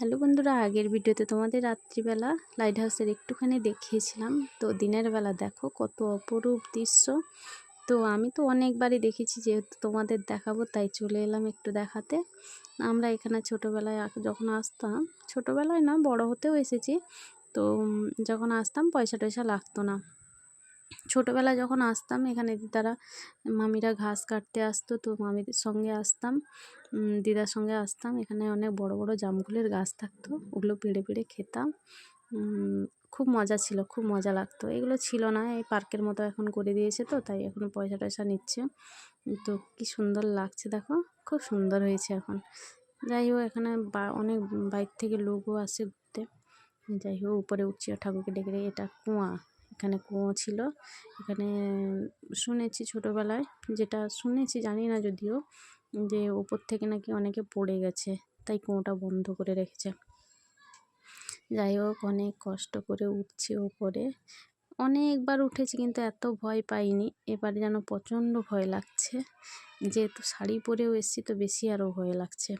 Hello বন্ধুরা, আগের ভিডিওতে তোমাদের রাত্রিবেলা লাইট হাউসের একটুখানি দেখিয়েছিলাম। তো দিনের বেলা দেখো কত অপরূপ দৃশ্য। তো আমি তো অনেকবারই দেখেছি, যেহেতু তোমাদের দেখাবো, তাই চলে এলাম একটু দেখাতে। আমরা এখানে ছোটোবেলায় যখন আসতাম, ছোটোবেলায় না, বড় হতেও এসেছি। তো যখন আসতাম পয়সা টয়সা লাগতো না। ছোটোবেলায় যখন আসতাম, এখানে তারা মামিরা ঘাস কাটতে আসতো, তো মামিদের সঙ্গে আসতাম দিদার সঙ্গে আসতাম। এখানে অনেক বড় বড় জামগুলের গাছ থাকতো, ওগুলো পেড়ে পেড়ে খেতাম। খুব মজা ছিল, খুব মজা লাগতো। এগুলো ছিল না, এই পার্কের মতো এখন করে দিয়েছে তো, তাই এখন পয়সা টয়সা নিচ্ছে। তো কি সুন্দর লাগছে, দেখো, খুব সুন্দর হয়েছে এখন। যাই হোক, এখানে অনেক বাইর থেকে লোকও আসে ঘুরতে। যাই হোক, উপরে উঠছে, ঠাকুরকে ডেকে এটা কুয়া। এখানে কুয়ো ছিল। এখানে শুনেছি ছোটোবেলায় যেটা শুনেছি, জানি না যদিও, যে ওপর থেকে নাকি অনেকে পড়ে গেছে, তাই কুয়োটা বন্ধ করে রেখেছে। যাই হোক, অনেক কষ্ট করে উঠছি ওপরে। অনেকবার উঠেছি কিন্তু এত ভয় পাইনি, এবারে যেন প্রচণ্ড ভয় লাগছে। যেহেতু শাড়ি পরেও এসছি তো বেশি আরও ভয় লাগছে।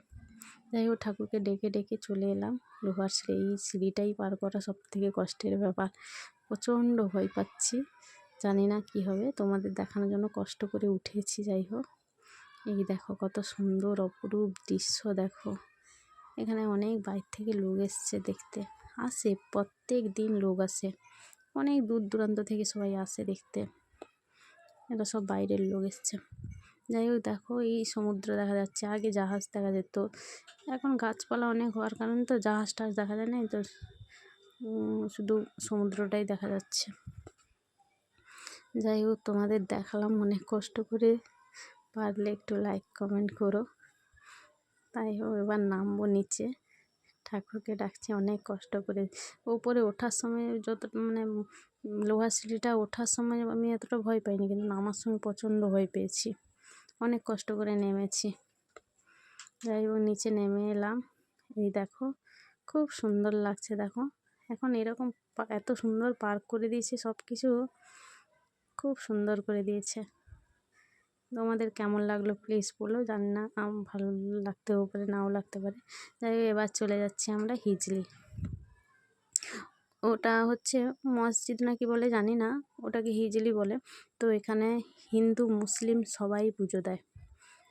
যাই হোক, ঠাকুরকে ডেকে ডেকে চলে এলাম। লোহার এই সিঁড়িটাই পার করা সব থেকে কষ্টের ব্যাপার। প্রচণ্ড ভয় পাচ্ছি। জানি না কি হবে। তোমাদের দেখানোর জন্য কষ্ট করে উঠেছি, যাই হোক। এই দেখো কত সুন্দর অপরূপ দৃশ্য, দেখো। এখানে অনেক বাইর থেকে লোক এসছে দেখতে। আসে, প্রত্যেক দিন লোক আসে। অনেক দূর দূরান্ত থেকে সবাই আসে দেখতে। এটা সব বাইরের লোক এসছে। যাই হোক, দেখো এই সমুদ্র দেখা যাচ্ছে। আগে জাহাজ দেখা যেত। এখন গাছপালা অনেক হওয়ার কারণে তো জাহাজ টাহাজ দেখা যায় না তো শুধু সমুদ্রটাই দেখা যাচ্ছে। যাই হোক, তোমাদের দেখালাম অনেক কষ্ট করে পারলে একটু লাইক কমেন্ট করো। তাই হোক, এবার নামবো নিচে। ঠাকুরকে ডাকছি, অনেক কষ্ট করে। ওপরে ওঠার সময় যত মানে লোহার সিঁড়িটা ওঠার সময় আমি এতটা ভয় পাইনি, কিন্তু নামার সময় প্রচণ্ড ভয় পেয়েছি। অনেক কষ্ট করে নেমেছি। যাই হোক, নিচে নেমে এলাম। এই দেখো, খুব সুন্দর লাগছে, দেখো। এখন এরকম এত সুন্দর পার্ক করে দিয়েছে সব কিছু খুব সুন্দর করে দিয়েছে। তোমাদের কেমন লাগল প্লিজ বলো, জানি না ভালো লাগতেও পারে, নাও লাগতে পারে। যাই এবার চলে যাচ্ছি আমরা হিজলি। ওটা হচ্ছে মসজিদ নাকি বলে, জানি না, ওটাকে হিজলি বলে। তো এখানে হিন্দু, মুসলিম সবাই পুজো দেয়।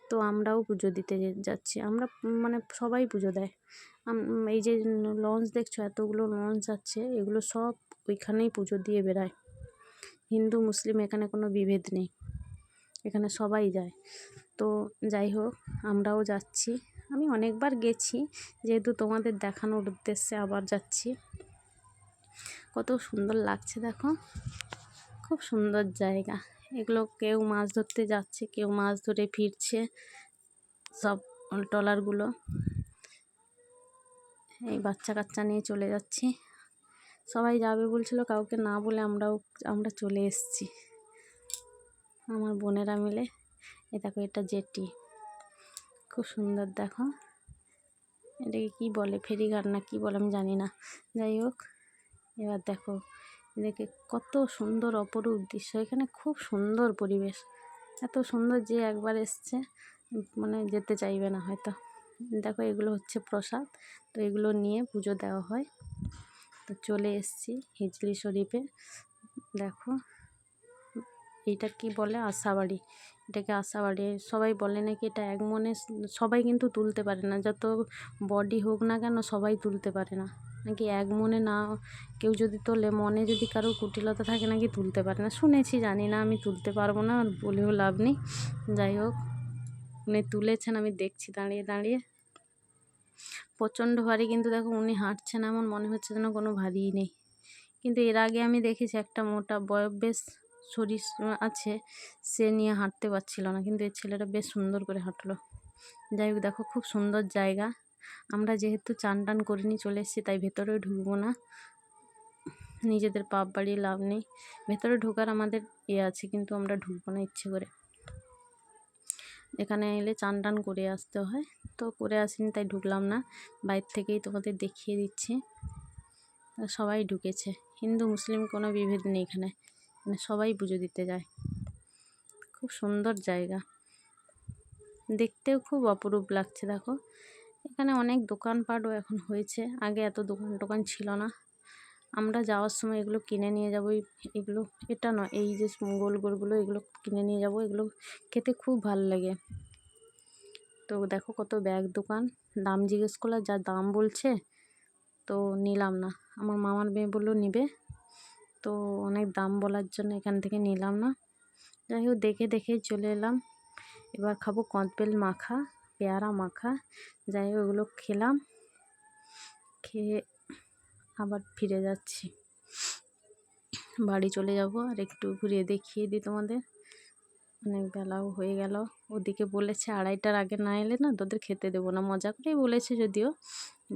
তো আমরাও পুজো দিতে যাচ্ছি, আমরা মানে সবাই পুজো দেয়। এই যে লঞ্চ দেখছ, এতগুলো লঞ্চ আছে, এগুলো সব ওইখানেই পুজো দিয়ে বেড়ায়। হিন্দু, মুসলিম, এখানে কোনো বিভেদ নেই। এখানে সবাই যায়। তো যাই হোক, আমরাও যাচ্ছি। আমি অনেকবার গেছি, যেহেতু তোমাদের দেখানোর উদ্দেশ্যে আবার যাচ্ছি। কত সুন্দর লাগছে, দেখো। খুব সুন্দর জায়গা। এগুলো কেউ মাছ ধরতে যাচ্ছে, কেউ মাছ ধরে ফিরছে, সব ট্রলারগুলো। এই বাচ্চা কাচ্চা নিয়ে চলে যাচ্ছি। সবাই যাবে বলছিল, কাউকে না বলে আমরাও, আমরা চলে এসছি। আমার বোনেরা মিলে। এ দেখো, এটা জেটি। খুব সুন্দর, দেখো। এটাকে কী বলে? ফেরিঘাট না কী বলে? আমি জানি না। যাই হোক, এবার দেখো এদিকে কত সুন্দর অপরূপ দৃশ্য। এখানে খুব সুন্দর পরিবেশ। এত সুন্দর যে একবার এসছে মানে যেতে চাইবে না হয়তো। দেখো এগুলো হচ্ছে প্রসাদ। তো এগুলো নিয়ে পুজো দেওয়া হয়। তো চলে এসছি হিজলি শরীফে। দেখো, এটা কি বলে? আশাবাড়ি। এটাকে আশাবাড়ি সবাই বলে নাকি? এটা এক মনে সবাই কিন্তু তুলতে পারে না। যত বডি হোক না কেন সবাই তুলতে পারে না। নাকি এক মনে না, কেউ যদি তোলে, মনে যদি কারও কুটিলতা থাকে নাকি তুলতে পারে না। শুনেছি, জানি না আমি তুলতে পারব না, বলেও লাভ নেই। যাই হোক। উনি তুলেছেন, আমি দেখছি, দাঁড়িয়ে দাঁড়িয়ে। প্রচণ্ড ভারী, কিন্তু দেখো উনি হাঁটছেন, এমন মনে হচ্ছে যেন কোনো ভারীই নেই। কিন্তু এর আগে আমি দেখেছি একটা মোটা বয়স, বেশ শরীর আছে, সে নিয়ে হাঁটতে পারছিল না, কিন্তু এই ছেলেটা বেশ সুন্দর করে হাঁটলো। যাই হোক, দেখো খুব সুন্দর জায়গা। আমরা যেহেতু চান টান করিনি, চলে এসেছি, তাই ভেতরেও ঢুকবো না। নিজেদের পাপ বাড়িয়ে লাভ নেই। ভেতরে ঢোকার আমাদের ইয়ে আছে, কিন্তু আমরা ঢুকবো না ইচ্ছে করে। এখানে এলে চান টান করে আসতে হয়। তো করে আসিনি, তাই ঢুকলাম না। বাইর থেকেই তোমাদের দেখিয়ে দিচ্ছি। সবাই ঢুকেছে। হিন্দু, মুসলিম কোনো বিভেদ নেই এখানে। মানে সবাই পুজো দিতে যায়। খুব সুন্দর জায়গা। দেখতেও খুব অপরূপ লাগছে, দেখো। এখানে অনেক দোকানপাটও এখন হয়েছে। আগে এত দোকান টোকান ছিল না। আমরা যাওয়ার সময় এগুলো কিনে নিয়ে যাব এগুলো, এটা নয়, এই যে গোল গোলগুলো এগুলো কিনে নিয়ে যাব, এগুলো খেতে খুব ভালো লাগে। তো দেখো কত ব্যাগ দোকান, দাম জিজ্ঞেস করলে, যা দাম বলছে, তো নিলাম না। আমার মামার মেয়ে বলল, নিবে? তো অনেক দাম বলার জন্য এখান থেকে নিলাম না। যাই হোক, দেখে দেখে চলে এলাম। এবার খাব কদবেল মাখা, পেয়ারা মাখা, যাই হোক ওগুলো খেলাম। খেয়ে আবার ফিরে যাচ্ছি। বাড়ি চলে যাব আর একটু ঘুরিয়ে দেখিয়ে দিই তোমাদের। অনেক বেলাও হয়ে গেল। ওদিকে বলেছে আড়াইটার আগে না এলে না তোদের খেতে দেবো না। মজা করেই বলেছে যদিও।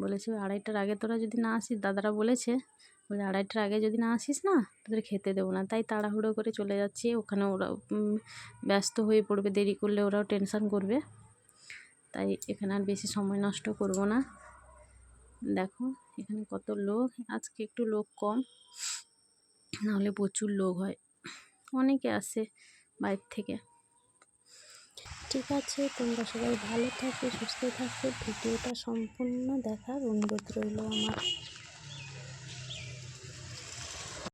বলেছে আড়াইটার আগে তোরা যদি না আসিস, দাদারা বলেছে, বলে আড়াইটার আগে যদি না আসিস না, তোদের খেতে দেবো না। তাই তাড়াহুড়ো করে চলে যাচ্ছি। ওখানে ওরা ব্যস্ত হয়ে পড়বে। দেরি করলে ওরাও টেনশান করবে। তাই এখানে আর বেশি সময় নষ্ট করব না। দেখো, এখানে কত লোক, আজকে একটু লোক কম, নাহলে প্রচুর লোক হয়। অনেকে আসে বাইর থেকে। ঠিক আছে, তোমরা সবাই ভালো থাকবে সুস্থ থাকবে ভিডিওটা সম্পূর্ণ দেখার অনুরোধ রইল আমার।